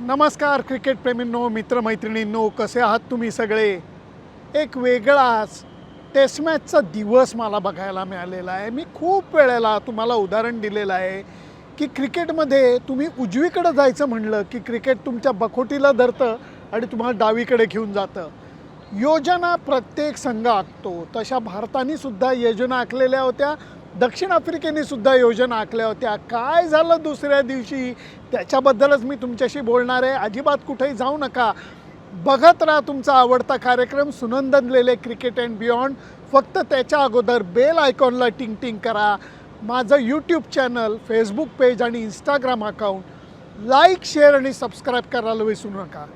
नमस्कार क्रिकेटप्रेमींनो मित्रमैत्रिणींनो कसे आहात तुम्ही सगळे? एक वेगळाच टेस्ट मॅचचा दिवस मला बघायला मिळालेला आहे. मी खूप वेळेला तुम्हाला उदाहरण दिलेलं आहे की क्रिकेटमध्ये तुम्ही उजवीकडे जायचं म्हणलं की क्रिकेट तुमच्या बखोटीला धरतं आणि तुम्हाला डावीकडे घेऊन जातं. योजना प्रत्येक संघ आखतो. तशा भारताने सुद्धा योजना आखलेल्या होत्या. दक्षिण आफ्रिकेने सुद्धा योजना आखल्या होत्या. काय झालं दुसऱ्या दिवशी? त्याच्याबद्दलच मी तुमच्याशी बोलणार आहे. अजिबात कुठेही जाऊ नका. बघत राहा तुमचा आवडता कार्यक्रम Sunandan Lele cricket and beyond. फक्त त्याच्या अगोदर बेल आयकॉनला टिंग टिंग करा. माझं यूट्यूब चॅनल फेसबुक पेज आणि इंस्टाग्राम अकाउंट लाईक शेअर आणि सबस्क्राईब करायला विसरू नका.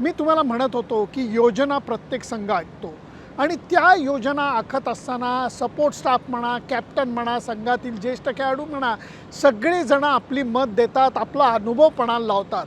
मी तुम्हाला म्हणत होतो की योजना प्रत्येक संघ ऐकतो. आणि त्या योजना आखत असताना सपोर्ट स्टाफ म्हणा कॅप्टन म्हणा संघातील ज्येष्ठ खेळाडू म्हणा सगळेजणं आपली मत देतात आपला अनुभव पणाला लावतात.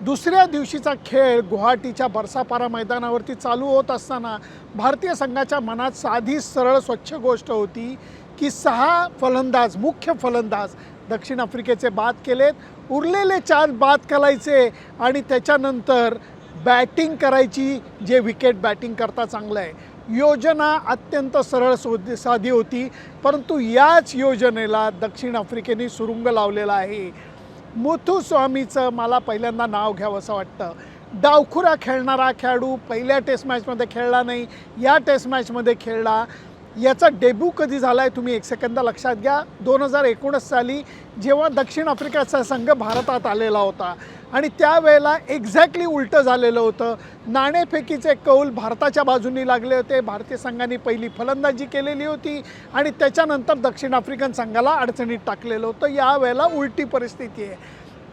दुसऱ्या दिवशीचा खेळ गुवाहाटीच्या बरसापारा मैदानावरती चालू होत असताना भारतीय संघाच्या मनात साधी सरळ स्वच्छ गोष्ट होती की सहा फलंदाज मुख्य फलंदाज दक्षिण आफ्रिकेचे बाद केलेत उरलेले चार बाद करायचे आणि त्याच्यानंतर बॅटिंग करायची जे विकेट बॅटिंग करता चांगलं आहे. योजना अत्यंत सरळ सो साधी होती परंतु याच योजनेला दक्षिण आफ्रिकेने सुरुंग लावलेला आहे. मुथुस्वामीचं मला पहिल्यांदा नाव घ्यावं असं वाटतं. डावखुरा खेळणारा खेळाडू पहिल्या टेस्ट मॅचमध्ये खेळला नाही या टेस्ट मॅचमध्ये खेळला. याचा डेब्यू कधी झाला आहे तुम्ही एक सेकंद लक्षात घ्या. दोन हजार एकोणीस साली जेव्हा दक्षिण आफ्रिकेचा संघ भारतात आलेला होता आणि त्यावेळेला एक्झॅक्टली उलटं झालेलं होतं. नाणेफेकीचे कौल भारताच्या बाजूनी लागले होते. भारतीय संघाने पहिली फलंदाजी केलेली होती आणि त्याच्यानंतर दक्षिण आफ्रिकन संघाला अडचणीत टाकलेलं होतं. यावेळेला उलटी परिस्थिती आहे.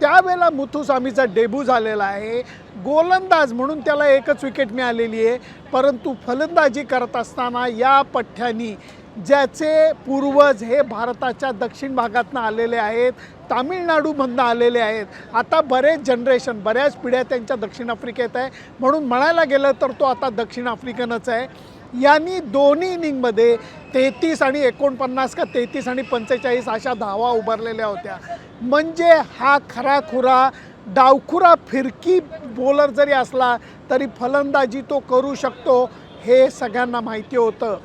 त्यावेळेला मुथुस्वामीचा डेब्यू झालेला आहे. गोलंदाज म्हणून त्याला एकच विकेट मिळालेली आहे. परंतु फलंदाजी करत असताना या पठ्ठ्यानी ज्याचे पूर्वज हे भारताच्या दक्षिण भागातनं आलेले आहेत तामिळनाडूमधनं आलेले आहेत. आता बरेच जनरेशन बऱ्याच पिढ्या त्यांच्या दक्षिण आफ्रिकेत आहे. म्हणून म्हणायला गेलं तर तो आता दक्षिण आफ्रिकनच आहे. यांनी दोन्ही इनिंगमध्ये तेहतीस आणि एकोणपन्नास का तेहतीस आणि पंचेचाळीस अशा धावा उभारलेल्या होत्या. म्हणजे हा खरा खुरा डावखुरा फिरकी बॉलर जरी असला तरी फलंदाजी तो करू शकतो हे सगळ्यांना माहिती होतं.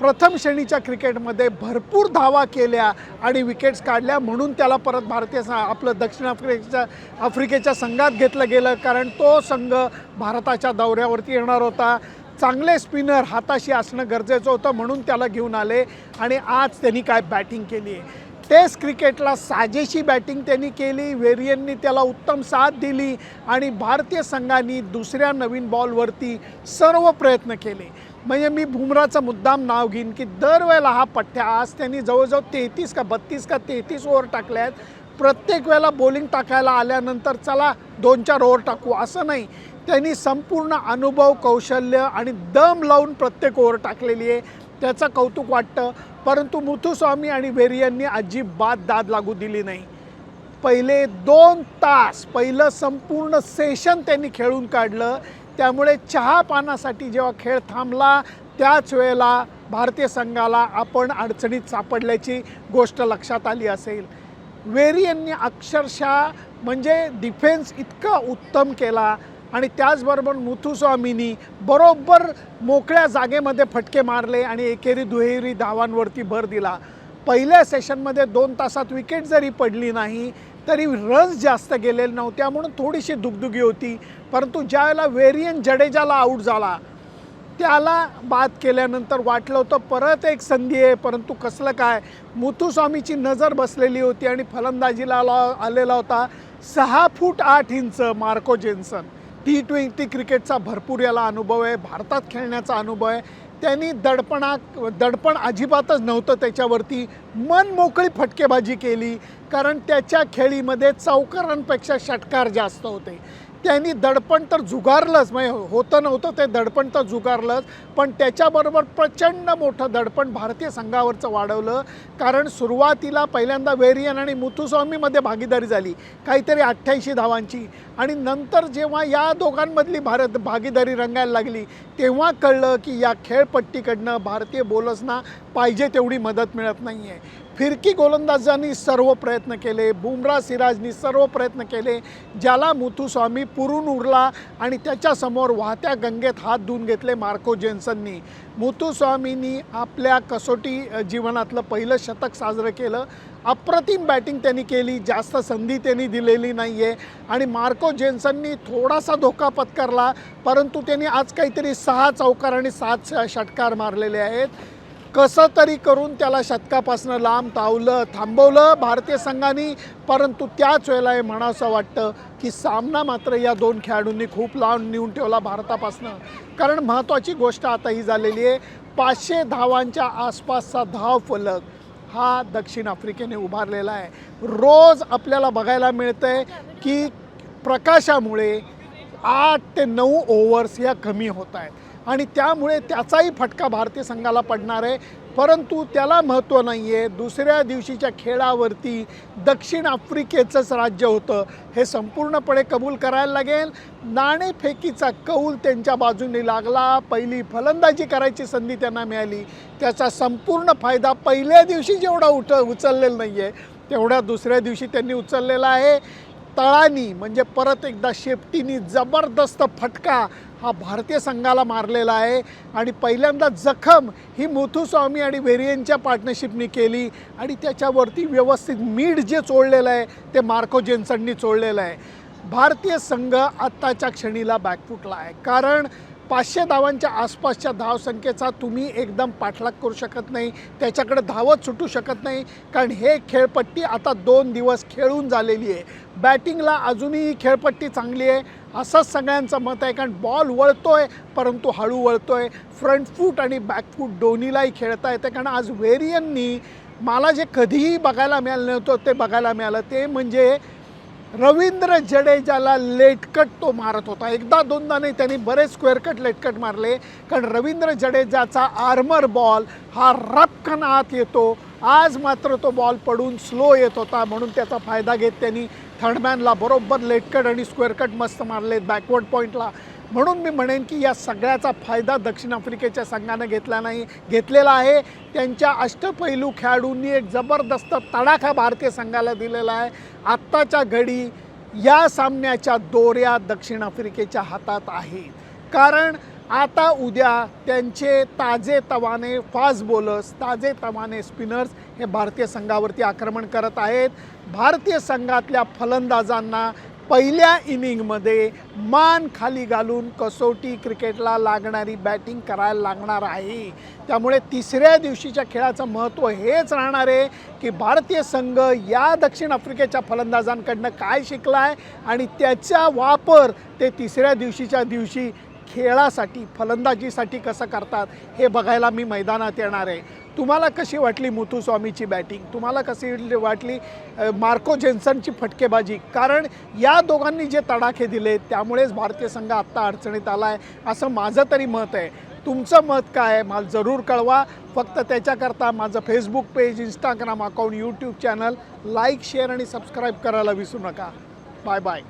प्रथम श्रेणीच्या क्रिकेटमध्ये भरपूर धावा केल्या आणि विकेट्स काढल्या. म्हणून त्याला परत भारतीय आपलं दक्षिण आफ्रिकेच्या आफ्रिकेच्या संघात घेतलं गेलं. कारण तो संघ भारताच्या दौऱ्यावरती येणार होता. चांगले स्पिनर हाताशी असणं गरजेचं होतं. म्हणून त्याला घेऊन आले आणि आज त्यांनी काय बॅटिंग केली आहे. टेस्ट क्रिकेटला साजेशी बॅटिंग त्यांनी केली. वेरियननी त्याला उत्तम साथ दिली आणि भारतीय संघाने दुसऱ्या नवीन बॉलवरती सर्व प्रयत्न केले. म्हणजे मी बुमराचं मुद्दाम नाव घेईन की दरवेळेला हा पठ्ठ्या आज त्यांनी जवळजवळ तेहतीस का बत्तीस का तेहतीस ओव्हर टाकल्या आहेत. प्रत्येक वेळेला बॉलिंग टाकायला आल्यानंतर चला दोन चार ओव्हर टाकू असं नाही. त्यांनी संपूर्ण अनुभव कौशल्य आणि दम लावून प्रत्येक ओव्हर टाकलेली आहे. त्याचं कौतुक वाटतं. परंतु मुथुस्वामी आणि वेरियांनी अजिबात दाद लागू दिली नाही. पहिले दोन तास पहिलं संपूर्ण सेशन त्यांनी खेळून काढलं. त्यामुळे चहा पानासाठी जेव्हा खेळ थांबला त्याच वेळेला भारतीय संघाला आपण अडचणीत सापडल्याची गोष्ट लक्षात आली असेल. वेरियननी अक्षरशः म्हणजे डिफेन्स इतका उत्तम केला आणि त्याचबरोबर मुथुस्वामीनी बरोबर मोकळ्या जागेमध्ये फटके मारले आणि एकेरी दुहेरी धावांवरती भर दिला. पहिल्या सेशनमध्ये दोन तासात विकेट जरी पडली नाही तरी रन्स जास्त गेलेले नव्हत्या म्हणून थोडीशी दुगदुगी होती. परंतु ज्यावेळेला वेरियन जडेजाला आऊट झाला त्याला बाद केल्यानंतर वाटलं होतं परत एक संधी आहे परंतु कसलं काय? मुथुस्वामीची नजर बसलेली होती आणि फलंदाजीला आलेला होता सहा फूट आठ inch Marco Jansen. T twenty क्रिकेटचा भरपूर याला अनुभव आहे. भारतात खेळण्याचा अनुभव आहे. त्यांनी दडपणा दडपण अजिबातच नव्हतं त्याच्यावरती. मन मोकळी फटकेबाजी केली कारण त्याच्या खेळीमध्ये चौकारांपेक्षा षटकार जास्त होते. त्यांनी दडपण तर जुगारलंच म्हणजे होतं नव्हतं ते दडपण तर जुगारलंच पण त्याच्याबरोबर प्रचंड मोठं दडपण भारतीय संघावरचं वाढवलं. कारण सुरुवातीला पहिल्यांदा वेरियन आणि मुथुस्वामीमध्ये भागीदारी झाली काहीतरी अठ्ठ्याऐंशी धावांची. आणि नंतर जेव्हा या दोघांमधली भारत भागीदारी रंगायला लागली तेव्हा कळलं की या खेळपट्टीकडनं भारतीय बॉलर्सना पाहिजे तेवढी मदत मिळत नाही आहे फिरकी गोलंदाजांनी सर्व प्रयत्न केले बुमरा सिराजनी सर्व प्रयत्न केले ज्याला मुथुस्वामी पुरून उरला आणि त्याच्यासमोर वाहत्या गंगेत हात धुवून घेतले मार्को जेन्सननी. मुथुस्वामींनी आपल्या कसोटी जीवनातलं पहिलं शतक साजरं केलं. अप्रतिम बॅटिंग त्यांनी केली जास्त संधी त्यांनी दिलेली नाही आहे आणि मार्को जेन्सननी थोडासा धोका पत्करला परंतु त्यांनी आज काहीतरी सहा चौकार आणि सात षटकार मारलेले आहेत. कसं तरी करून त्याला शतकापासून लांब तावलं थांबवलं भारतीय संघाने. परंतु त्याच वेळेला हे म्हणावंसं वाटतं की सामना मात्र या दोन खेळाडूंनी खूप लांब नेऊन ठेवला भारतापासनं. कारण महत्त्वाची गोष्ट आता ही झालेली आहे पाचशे धावांच्या आसपासचा धाव फलक हा दक्षिण आफ्रिकेने उभारलेला आहे. रोज आपल्याला बघायला मिळतं आहे की प्रकाशामुळे आठ ते नऊ ओव्हर्स या कमी होत आहेत. आणि त्यामुळे त्याचाही फटका भारतीय संघाला पडणार आहे. परंतु त्याला महत्त्व नाही आहे दुसऱ्या दिवशीच्या खेळावरती दक्षिण आफ्रिकेचंच राज्य होतं. हे संपूर्णपणे कबूल करायला लागेल. नाणेफेकीचा कौल त्यांच्या बाजूने लागला. पहिली फलंदाजी करायची संधी त्यांना मिळाली. त्याचा संपूर्ण फायदा पहिल्या दिवशी जेवढा उठ उचललेला नाही आहे तेवढ्या दुसऱ्या दिवशी त्यांनी उचललेला आहे. तळानी म्हणजे परत एकदा शेपटीनी जबरदस्त फटका हा भारतीय संघाला मारलेला आहे. आणि पहिल्यांदा जखम ही मुथुस्वामी आणि व्हेरियनच्या पार्टनरशिपनी केली. आणि त्याच्यावरती व्यवस्थित मीठ जे चोळलेलं आहे ते मार्को जेन्सननी चोळलेलं आहे. भारतीय संघ आत्ताच्या क्षणीला बॅकफुटला आहे. कारण पाचशे धावांच्या आसपासच्या धावसंख्येचा तुम्ही एकदम पाठलाग करू शकत नाही. त्याच्याकडे धावत सुटू शकत नाही. कारण हे खेळपट्टी आता दोन दिवस खेळून झालेली आहे. बॅटिंगला अजूनही ही खेळपट्टी चांगली आहे. असंच सगळ्यांचं मत आहे कारण बॉल वळतो आहे परंतु हळू वळतोय. फ्रंट फूट आणि बॅकफूट दोन्हीलाही खेळता येते कारण आज वेरियननी मला जे कधीही बघायला मिळालं नव्हतं ते बघायला मिळालं. ते म्हणजे रवींद्र जडेजाला लेटकट तो मारत होता. एकदा दोनदा नाही त्यांनी बरेच स्क्वेअर कट लेटकट मारले. कारण रवींद्र जडेजाचा आर्मर बॉल हा रपकन आत येतो. आज मात्र तो बॉल पडून स्लो येत होता म्हणून त्याचा फायदा घेत त्यांनी थर्डमॅनला बरोबर लेटकट आणि स्क्वेअर कट मस्त मारले बॅकवर्ड पॉईंटला म्हणून मी म्हणेन की या सगळ्याचा फायदा दक्षिण आफ्रिकेच्या संघानं घेतला नाही घेतलेला आहे. त्यांच्या अष्टपैलू खेळाडूंनी एक जबरदस्त तडाखा भारतीय संघाला दिलेला आहे. आत्ताच्या घडी या सामन्याच्या दोऱ्या दक्षिण आफ्रिकेच्या हातात आहेत. कारण आता उद्या त्यांचे ताजे तवाने फास्ट बॉलर्स ताजे तवाने स्पिनर्स हे भारतीय संघावरती आक्रमण करत आहेत. भारतीय संघातल्या फलंदाजांना पहिल्या इनिंगमध्ये मान खाली घालून कसोटी क्रिकेटला लागणारी बॅटिंग करायला लागणार आहे. त्यामुळे तिसऱ्या दिवशीच्या खेळाचं महत्त्व हेच राहणार आहे की भारतीय संघ या दक्षिण आफ्रिकेच्या फलंदाजांकडनं काय शिकला आहे आणि त्याचा वापर ते तिसऱ्या दिवशीच्या दिवशी खेळासाठी फलंदाजीसाठी कसं करतात हे बघायला मी मैदानात येणार आहे. तुम्हाला कशी वाटली मुथुस्वामीची बॅटिंग तुम्हाला कशी वाटली मार्को जेन्सनची फटकेबाजी? कारण या दोघांनी जे तडाखे दिले त्यामुळेच भारतीय संघ आत्ता अडचणीत आला आहे असं माझं तरी मत आहे. तुमचं मत काय आहे? मला जरूर कळवा. फक्त त्याच्याकरता माझं Facebook page Instagram account YouTube channel like share आणि सबस्क्राईब करायला विसरू नका. Bye bye